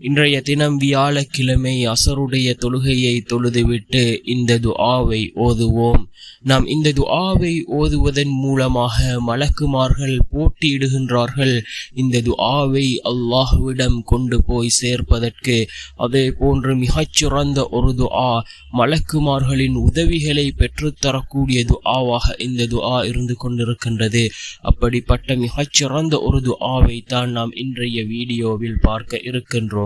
இன்றைய தினம் வியாழக்கிழமை அசருடைய தொழுகையை தொழுதுவிட்டு இந்த துஆவை ஓதுவோம். நாம் இந்த துஆவை ஓதுவதன் மூலமாக மலக்குமார்கள் போட்டியிடுகின்றார்கள். இந்த துஆவை அல்லாஹுவிடம் கொண்டு போய் சேர்ப்பதற்கு அதே போன்று மிகச்சிறந்த ஒரு துஆ மலக்குமார்களின் உதவிகளை பெற்றுத்தரக்கூடிய துஆவாக இந்த துஆ இருந்து கொண்டிருக்கின்றது. அப்படிப்பட்ட மிகச்சிறந்த ஒரு துஆவை தான் நாம் இன்றைய வீடியோவில் பார்க்க இருக்கின்றோம்.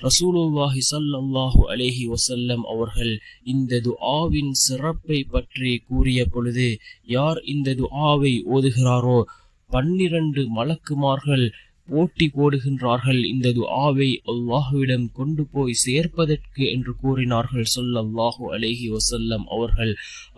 ரசூலுல்லாஹி ஸல்லல்லாஹு அலேஹி வசல்லம் அவர்கள் இந்த துஆவின் சிறப்பை பற்றி கூறிய பொழுது யார் இந்த துஆவை ஓதுகிறாரோ? பன்னிரண்டு மலக்குமார்கள் போட்டி போடுகின்றார்கள். இந்த துஆவை அல்லாஹுவிடம் கொண்டு போய் சேர்ப்பதற்கு என்று கூறினார்கள். சொல்லல்லாஹு அலேஹி வசல்லம் அவர்கள்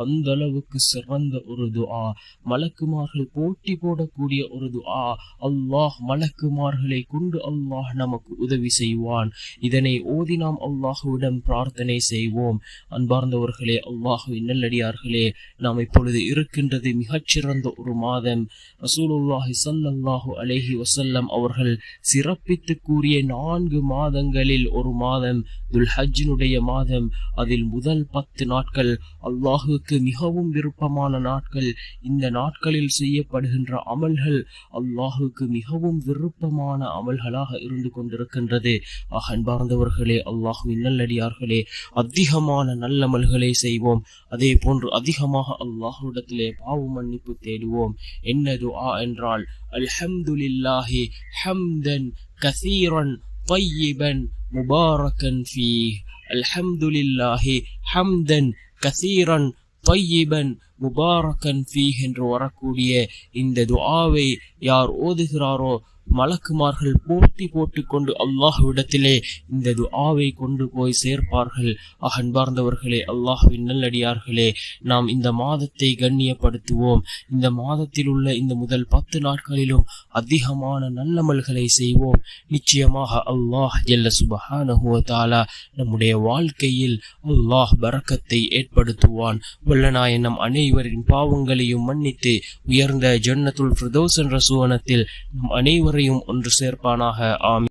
அந்த அளவுக்கு சிறந்த ஒரு துஆ மலக்குமார்கள் போட்டி போடக்கூடிய ஒரு துஆ அல்லாஹ் மலக்குமார்களை கொண்டு அல்லாஹ் நமக்கு உதவி செய்வான். இதனை ஓதி நாம் அல்லாஹுவிடம் பிரார்த்தனை செய்வோம். அன்பார்ந்தவர்களே அல்லாஹுவின் நல்லடியார்களே நாம் இப்பொழுது இருக்கின்றது மிகச்சிறந்த ஒரு மாதம். ரசூலுல்லாஹி ஸல்லல்லாஹு அலைஹி வசல்லம் அவர்கள் சிறப்பித்து கூறிய நான்கு மாதங்களில் ஒரு மாதம் துல்ஹஜினுடைய மாதம். அதில் முதல் பத்து நாட்கள் அல்லாஹுக்கு மிகவும் விருப்பமான நாட்கள். இந்த நாட்களில் செய்யப்படுகின்ற அமல்கள் அல்லாஹுக்கு மிகவும் விருப்பமான அமல்களாக இருந்து கொண்டிருக்கின்றது. அகன்பார்ந்தவர்களே அல்லாஹுவின் நல்லடியார்களே அதிகமான நல்லமல்களை செய்வோம். அதே போன்று அதிகமாக அல்லாஹுடத்திலே பாவ மன்னிப்பு தேடுவோம். என்ன துஆ என்றால் அல்ஹம்துலில்லாஹி ஹம்தன் கசீரன் طيبا مباركا فيه الحمد لله حمدا كثيرا طيبا முபாரக்கன் ஃபீ என்று வரக்கூடிய இந்த துஆவை யார் ஓதுகிறாரோ மலக்குமார்கள் போட்டி போட்டுக்கொண்டு அல்லாஹ்விடத்திலே இந்த துஆவை கொண்டு போய் சேர்ப்பார்கள். அகன்பார்ந்தவர்களே அல்லாஹுவின் நல்லடியார்களே நாம் இந்த மாதத்தை கண்ணியப்படுத்துவோம். இந்த மாதத்தில் உள்ள இந்த முதல் பத்து நாட்களிலும் அதிகமான நல்லமல்களை செய்வோம். நிச்சயமாக அல்லாஹ் ஜல்ல சுபஹானஹுவ தாலா நம்முடைய வாழ்க்கையில் அல்லாஹ் பறக்கத்தை ஏற்படுத்துவான். வல்லநாய நம் அனைவரின் பாவங்களையும் மன்னித்து உயர்ந்த ஜன்னத்துல் ஃபிர்தௌஸ் ரசுவனத்தில் நம் அனைவரும் அனைவரையும் ஒன்று சேர்ப்பானாக ஆமி